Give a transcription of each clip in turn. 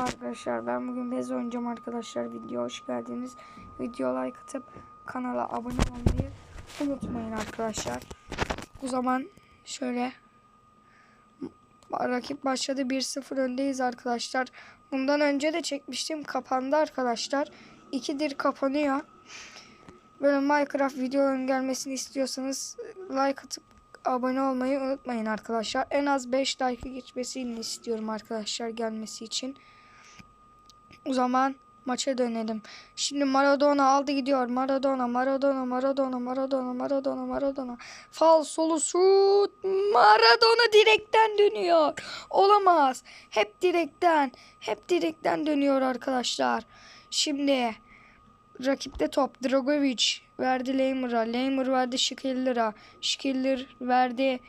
arkadaşlar. Ben bugün bez oynayacağım arkadaşlar. Video hoş geldiniz. Video like atıp kanala abone olmayı unutmayın arkadaşlar. O zaman şöyle rakip başladı. 1-0 öndeyiz arkadaşlar. Bundan önce de çekmiştim. Kapandı arkadaşlar. İkidir kapanıyor. Böyle minecraft videoların gelmesini istiyorsanız like atıp abone olmayı unutmayın arkadaşlar. En az 5 like geçmesini istiyorum arkadaşlar gelmesi için. O zaman maça dönelim. Şimdi Maradona aldı gidiyor. Maradona, Maradona, Maradona, Maradona, Maradona, Maradona. Fal solu şut. Maradona direkten dönüyor. Olamaz. Hep direkten. Hep direkten dönüyor arkadaşlar. Şimdi rakipte top. Dragovic verdi Leymer'a. Leymer verdi Şikiller'a. Şikiller verdi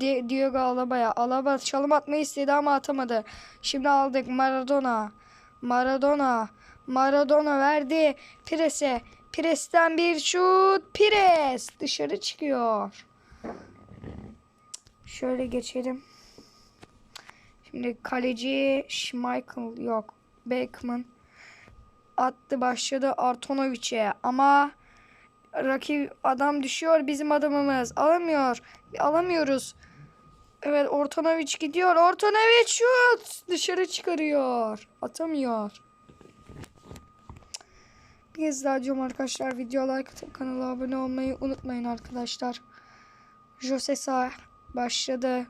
Di- Diogo Alaba'ya. Alaba çalım atmayı istedi ama atamadı. Şimdi aldık Maradona. Maradona. Maradona verdi Pires'e. Pires'ten bir şut. Pires dışarı çıkıyor. Şöyle geçelim. Şimdi kaleci Schmeichel yok. Beckman attı başladı Artonovic'e ama rakip adam düşüyor bizim adamımız alamıyor alamıyoruz evet Ortonovic gidiyor Ortonovic şut dışarı çıkarıyor atamıyor bir kez daha diyorum arkadaşlar video like kanala abone olmayı unutmayın arkadaşlar Jose Sa başladı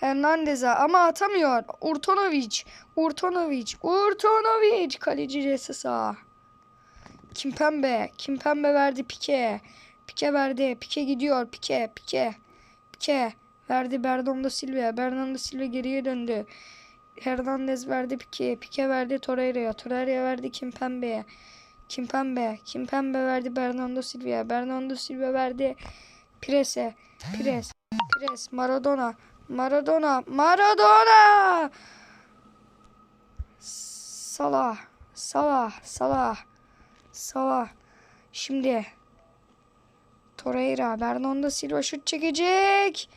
Hernandez'e ama atamıyor. Urtonovic. Urtonovic. Urtonovic. Kaleci Resesa. Kimpembe. Kimpembe verdi Pike. Pike verdi. Pike gidiyor. Pike. Pike. Pike. Verdi Bernardo Silva. Bernardo Silva geriye döndü. Hernandez verdi Pike. Pike verdi Torreira'ya. Torreira verdi Kimpembe'ye. Kimpembe. Kimpembe verdi Bernardo Silva'ya. Bernardo Silva verdi Pires'e. Pires. Pires. Maradona. Maradona. Maradona. Salah. Salah. Salah. Salah. Şimdi Torreira. Bernardo Silva şut çekecek.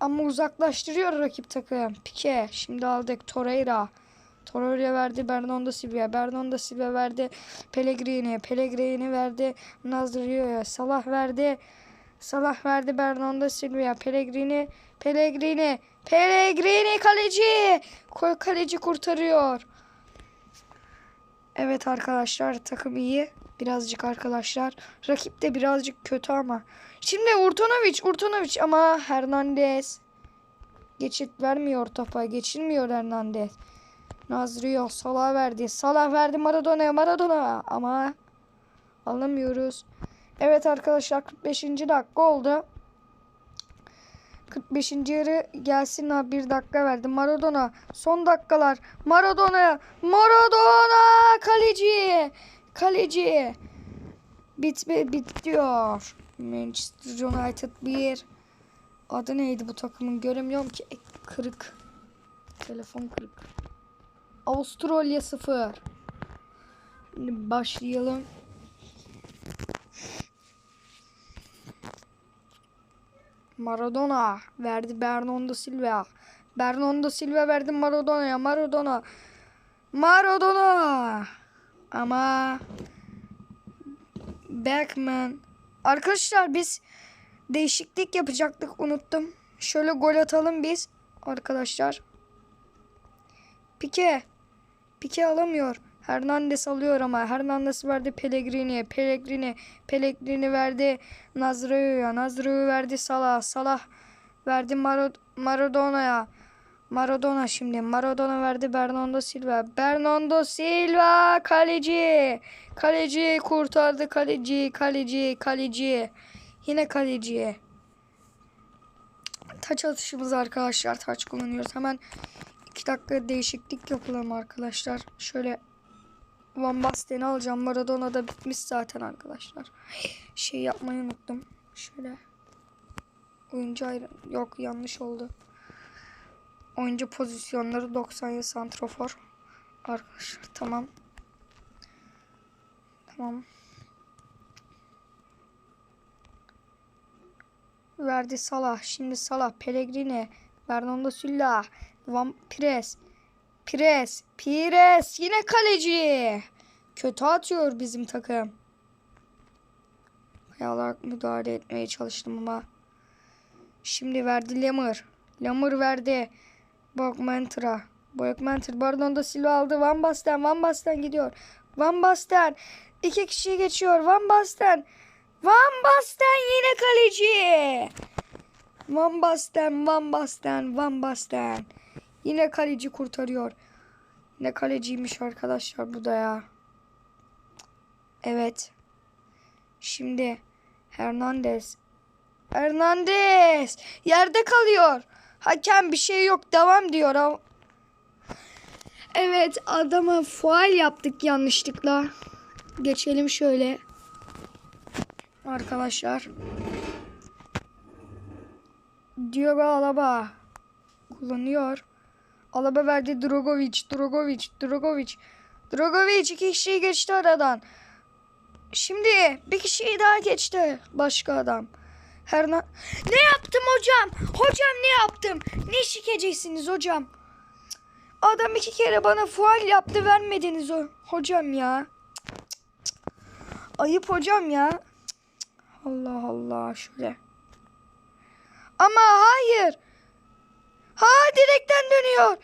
Ama uzaklaştırıyor rakip takım. Pike. Şimdi aldık Torreira. Torreira verdi Bernardo Silva. Bernardo Silva verdi Pellegrini. Pellegrini verdi Nazrio'ya. Salah verdi. Salah verdi Bernardo Silva'ya. Pellegrini. Pellegrini. Pellegrini kaleci. Kaleci kurtarıyor. Evet arkadaşlar takım iyi. Birazcık arkadaşlar. Rakip de birazcık kötü ama. Şimdi Urtonovic. Urtonovic ama Hernandez. Geçit vermiyor topa. Geçilmiyor Hernandez. Nazrio Salah verdi. Salah verdi Maradona'ya. Maradona ama alamıyoruz. Evet arkadaşlar 45. dakika oldu. 45. yarı gelsin abi bir dakika verdi. Maradona son dakikalar. Maradona Maradona kaleci kaleci bitme bitiyor. Manchester United 1 adı neydi bu takımın göremiyorum ki E, kırık telefon kırık Avustralya 0 Şimdi başlayalım Maradona verdi Bernardo Silva. Bernardo Silva verdi Maradona'ya. Maradona. Maradona. Ama Beckman. Arkadaşlar biz değişiklik yapacaktık unuttum. Şöyle gol atalım biz arkadaşlar. Pike. Pike alamıyor. Hernandez alıyor ama Hernandez verdi Pellegrini'ye. Pellegrini, Pellegrini verdi Nazrio'ya. Nazrio verdi Salah. Salah verdi Marad Maradona'ya. Maradona şimdi. Maradona verdi Bernardo Silva. Bernardo Silva kaleci. Kaleci kurtardı kaleci. Kaleci. Kaleci. Yine kaleci. Taç atışımız arkadaşlar. Taç kullanıyoruz. Hemen 2 dakika değişiklik yapalım arkadaşlar. Şöyle Van Basten'i alacağım. Maradona da bitmiş zaten arkadaşlar. Şey yapmayı unuttum. Şöyle. Oyuncu ayrı... Yok yanlış oldu. Oyuncu pozisyonları 97 santrofor. Arkadaşlar tamam. Tamam. Verdi Salah. Şimdi Salah. Pellegrini. Bernardo Silva. Van Pires. Pires. Pires. Yine kaleci. Kötü atıyor bizim takım. Ayarak müdahale etmeye çalıştım ama. Şimdi verdi Lemur. Lemur verdi. Bogmantra. Bogmantra. Pardon da Silva aldı. Van Basten. Van Basten gidiyor. Van Basten. İki kişi geçiyor. Van Basten. Van Basten yine kaleci. Van Basten. Van Basten. Van Basten. Yine kaleci kurtarıyor. Ne kaleciymiş arkadaşlar bu da ya. Evet. Şimdi Hernandez. Hernandez yerde kalıyor. Hakem bir şey yok devam diyor. ama- Evet adama faal yaptık yanlışlıkla. Geçelim şöyle. Arkadaşlar. Diogo Alaba kullanıyor. Alaba verdi Drogovic, Drogovic, Drogovic. Drogovic iki kişiyi geçti aradan. Şimdi bir kişiyi daha geçti başka adam. Her na- Ne yaptım hocam? Hocam ne yaptım? Ne şikeceksiniz hocam? Adam iki kere bana faal yaptı vermediniz o hocam ya. Ayıp hocam ya. Allah Allah şöyle. Ama hayır. Ha direkten dönüyor.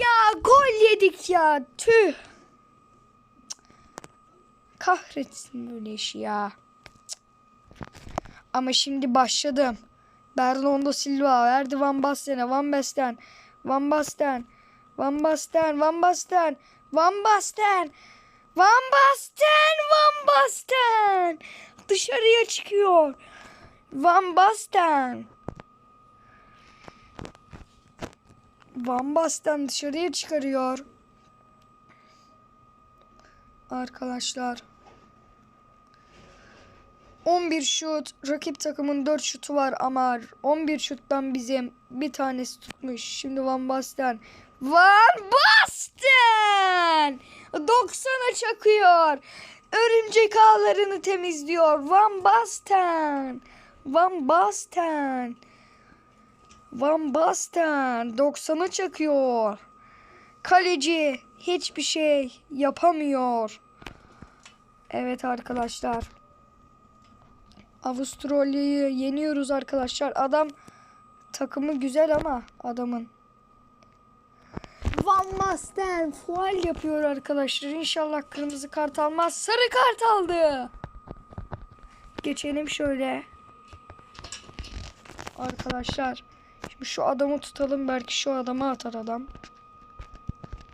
Ya gol yedik ya. Tüh. Kahretsin böyle işi ya. Ama şimdi başladım. Bernardo Silva verdi Van Basten'e. Van Basten. Van Basten. Van Basten. Van Basten. Van Basten. Van Basten. Van Basten. Dışarıya çıkıyor. Van Basten. Van Basten dışarıya çıkarıyor. Arkadaşlar. 11 şut. Rakip takımın 4 şutu var ama 11 şuttan bizim bir tanesi tutmuş. Şimdi Van Basten. Van Basten! 90'a çakıyor. Örümcek ağlarını temizliyor. Van Basten. Van Basten. Van Basten 90'a çakıyor. Kaleci hiçbir şey yapamıyor. Evet arkadaşlar. Avustralya'yı yeniyoruz arkadaşlar. Adam takımı güzel ama adamın. Van Basten fual yapıyor arkadaşlar. İnşallah kırmızı kart almaz. Sarı kart aldı. Geçelim şöyle. Arkadaşlar. Şimdi şu adamı tutalım. Belki şu adamı atar adam.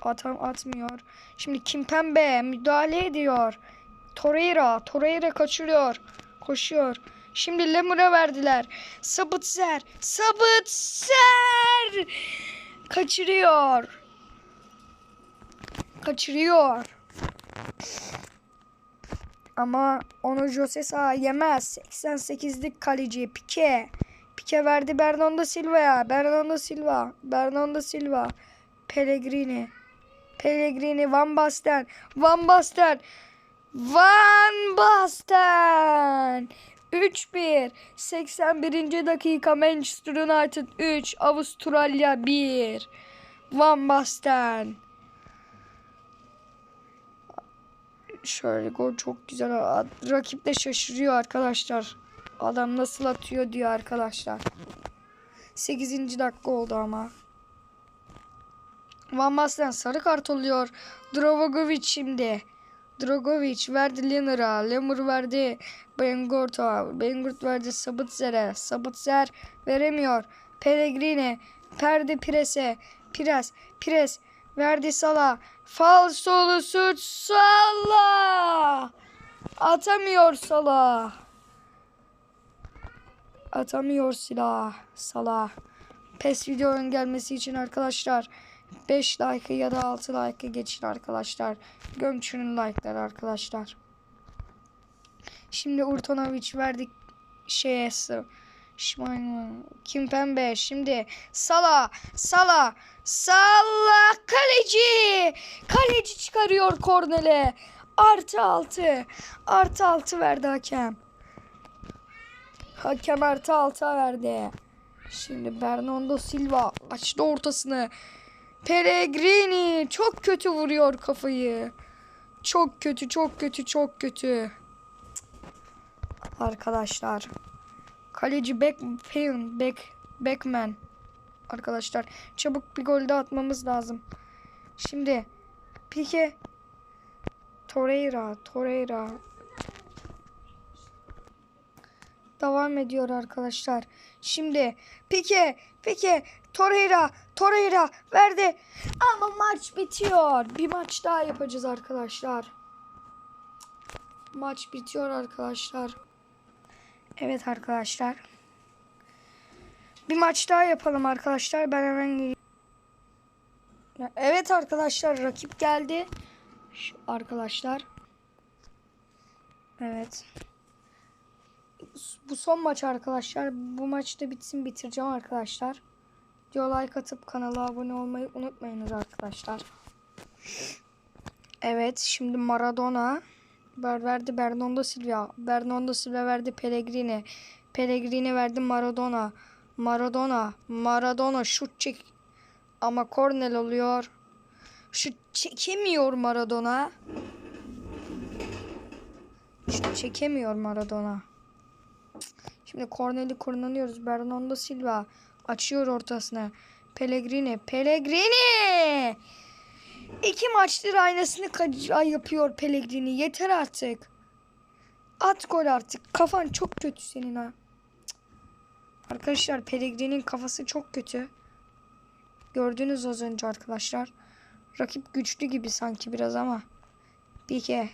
Atam atmıyor. Şimdi Kimpembe müdahale ediyor. Torreira. Torreira kaçırıyor. Koşuyor. Şimdi Lemur'a verdiler. Sabitzer. Sabitzer. Kaçırıyor. Kaçırıyor. Ama onu Jose Sa yemez. 88'lik kaleci Pique. Pique verdi Bernardo Silva'ya. Bernardo Silva. Bernardo Silva. Pellegrini. Pellegrini. Van Basten. Van Basten. Van Basten. 3-1. 81. dakika Manchester United 3. Avustralya 1. Van Basten. Şöyle gol çok güzel. Rakip de şaşırıyor arkadaşlar. Adam nasıl atıyor diyor arkadaşlar. 8. dakika oldu ama. Van Basten sarı kart oluyor. Drogovic şimdi. Drogovic verdi Lemur'a. Lemur verdi Bengurt'a. Bengurt verdi Sabitzer'e. Sabitzer veremiyor. Pellegrini. Perdi Pires'e. Pires. Pires. Verdi Sala. Falsolu suç Sala. Atamıyor Sala. Atamıyor silah. Sala. PES videonun gelmesi için arkadaşlar 5 like ya da 6 like geçin arkadaşlar. Gömçünün like'ları arkadaşlar. Şimdi Urtonovic verdik şeye Şmayma. Kimpembe şimdi Sala Sala Sala kaleci kaleci çıkarıyor kornele artı altı artı altı verdi hakem hakem artı altı verdi şimdi Bernardo Silva açtı ortasını Pellegrini çok kötü vuruyor kafayı. Çok kötü, çok kötü, çok kötü. Arkadaşlar. Kaleci Beck, Payne, Beck, Beckman. Arkadaşlar çabuk bir gol de atmamız lazım. Şimdi Pique Torreira, Torreira devam ediyor arkadaşlar. Şimdi Pique, Pique, Torreira, Torreira verdi. Ama maç bitiyor. Bir maç daha yapacağız arkadaşlar. Maç bitiyor arkadaşlar. Evet arkadaşlar. Bir maç daha yapalım arkadaşlar. Ben hemen geleyim. Evet arkadaşlar rakip geldi. Şu arkadaşlar. Evet. Bu son maç arkadaşlar. Bu maçta bitsin bitireceğim arkadaşlar. Video like atıp kanala abone olmayı unutmayınız arkadaşlar. Evet şimdi Maradona Ver, verdi Bernardo Silva. Bernardo Silva verdi Pellegrini. Pellegrini verdi Maradona. Maradona. Maradona şut çek. Ama kornel oluyor. Şut çekemiyor Maradona. Şut çekemiyor Maradona. Şimdi korneli kullanıyoruz. Bernardo Silva açıyor ortasına. Pellegrini. Pellegrini! İki maçtır aynasını yapıyor Pellegrini. Yeter artık. At gol artık. Kafan çok kötü senin ha. Arkadaşlar Pellegrini'nin kafası çok kötü. Gördünüz az önce arkadaşlar. Rakip güçlü gibi sanki biraz ama. Pique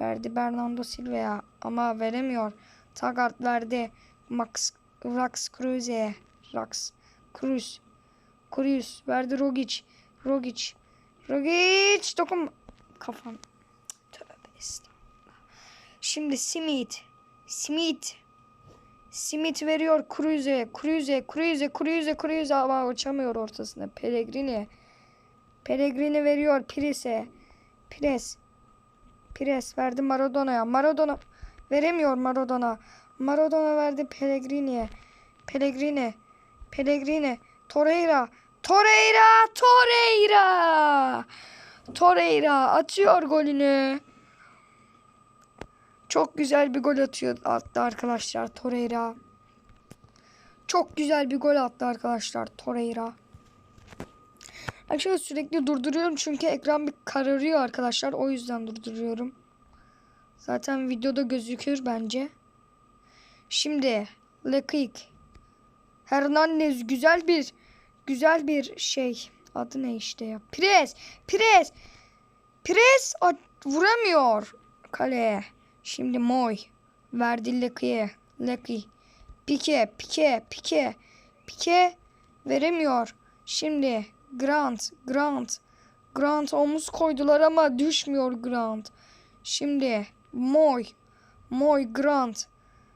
verdi Bernardo Silva'ya ama veremiyor. Taggart verdi Max Rax Cruz'e. Rax Cruz. Cruz verdi Rogic. Rogic. Rogic dokun kafam. Tövbe estağfurullah. Şimdi Smith. Smith. Smith veriyor Cruz'e. Cruz'e. Cruz'e. Cruz'e. Cruz'e ama uçamıyor ortasına. Pellegrini. Pellegrini veriyor Pires'e. Pires. Pires verdi Maradona'ya. Maradona veremiyor Maradona. Maradona verdi Pellegrini'ye. Pellegrini. Pellegrini. Torreira. Torreira. Torreira. Torreira atıyor golünü. Çok güzel bir gol atıyor attı arkadaşlar Torreira. Çok güzel bir gol attı arkadaşlar Torreira. Arkadaşlar sürekli durduruyorum çünkü ekran bir kararıyor arkadaşlar. O yüzden durduruyorum. Zaten videoda gözükür bence. Şimdi Lekik. Hernandez güzel bir güzel bir şey. Adı ne işte ya? Pres. Pres. Pres vuramıyor kaleye. Şimdi Moy. Verdi Lekik'e. Lekik. Pike. Pike. Pike. Pike veremiyor. Şimdi Grant. Grant. Grant omuz koydular ama düşmüyor Grant. Şimdi Moy. Moy Grant.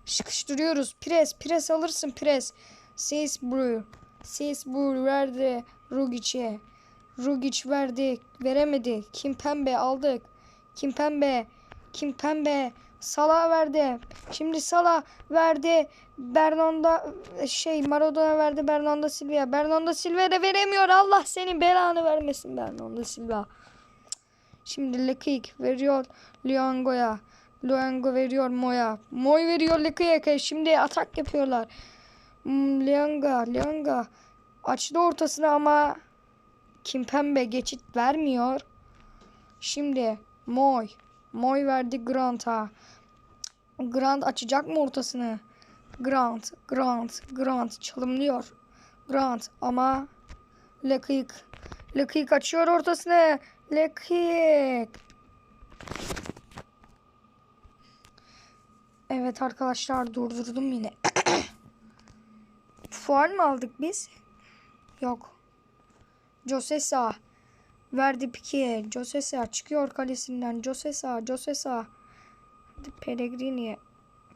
Sıkıştırıyoruz. Pres. Pres alırsın pres. Sainsbury. Sainsbury verdi Rugic'e. Rugic verdi. Veremedi. Kimpembe aldık. Kimpembe. Kimpembe. Salah verdi. Şimdi Salah verdi. Bernardo şey Maradona verdi Bernardo Silva. Bernardo Silva da veremiyor. Allah senin belanı vermesin Bernardo Silva. Şimdi Lekik veriyor Luango'ya. Luango veriyor Moya. Moy veriyor Lekik'e. Şimdi atak yapıyorlar. Hmm, Leanga, Leanga açtı ortasına ama Kimpembe geçit vermiyor. Şimdi Moy. Moy verdi Grant'a. Grant açacak mı ortasını? Grant, Grant, Grant çalımlıyor. Grant ama Lekik. Lekik açıyor ortasını. Lekik. Evet arkadaşlar durdurdum yine. Fual mı aldık biz? Yok. Josesa. Verdi Pique'ye. Josesa çıkıyor kalesinden. Josesa. Josesa. Pellegrini.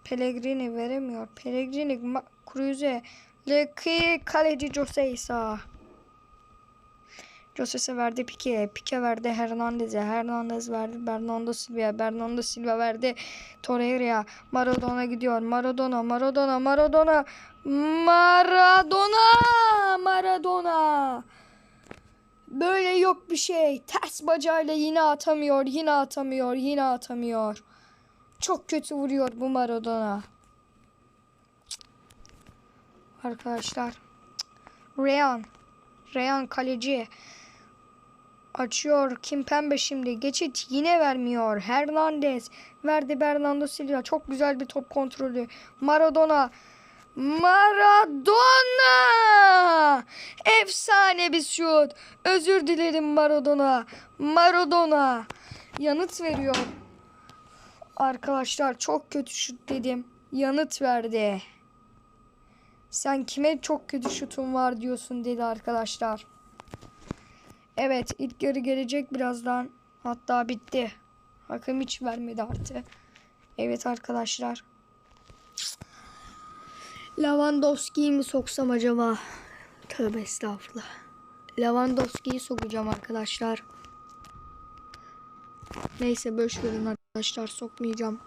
Pellegrini veremiyor. Pellegrini Cruz'e. Leki kaleci Josesa. Josesa verdi Pique'ye. Pique verdi Hernandez'e. Hernandez verdi Bernardo Silva'ya. Bernardo Silva verdi Torreira'ya. Maradona gidiyor. Maradona, Maradona, Maradona. Maradona! Maradona! Böyle yok bir şey. Ters bacağıyla yine atamıyor, yine atamıyor, yine atamıyor. Çok kötü vuruyor bu Maradona. Arkadaşlar. Reyan. Reyan kaleci. Açıyor. Kim Pembe şimdi. Geçit yine vermiyor. Hernandez. Verdi Bernardo Silva. Çok güzel bir top kontrolü. Maradona. Maradona! Efsane bir şut. Özür dilerim Maradona. Maradona. Yanıt veriyor. Arkadaşlar çok kötü şut dedim. Yanıt verdi. Sen kime çok kötü şutun var diyorsun dedi arkadaşlar. Evet ilk yarı gelecek birazdan. Hatta bitti. Hakem hiç vermedi artık. Evet arkadaşlar. Lewandowski'yi mi soksam acaba? Tövbe estağfurullah. Lewandowski'yi sokacağım arkadaşlar. Neyse boş verin arkadaşlar sokmayacağım.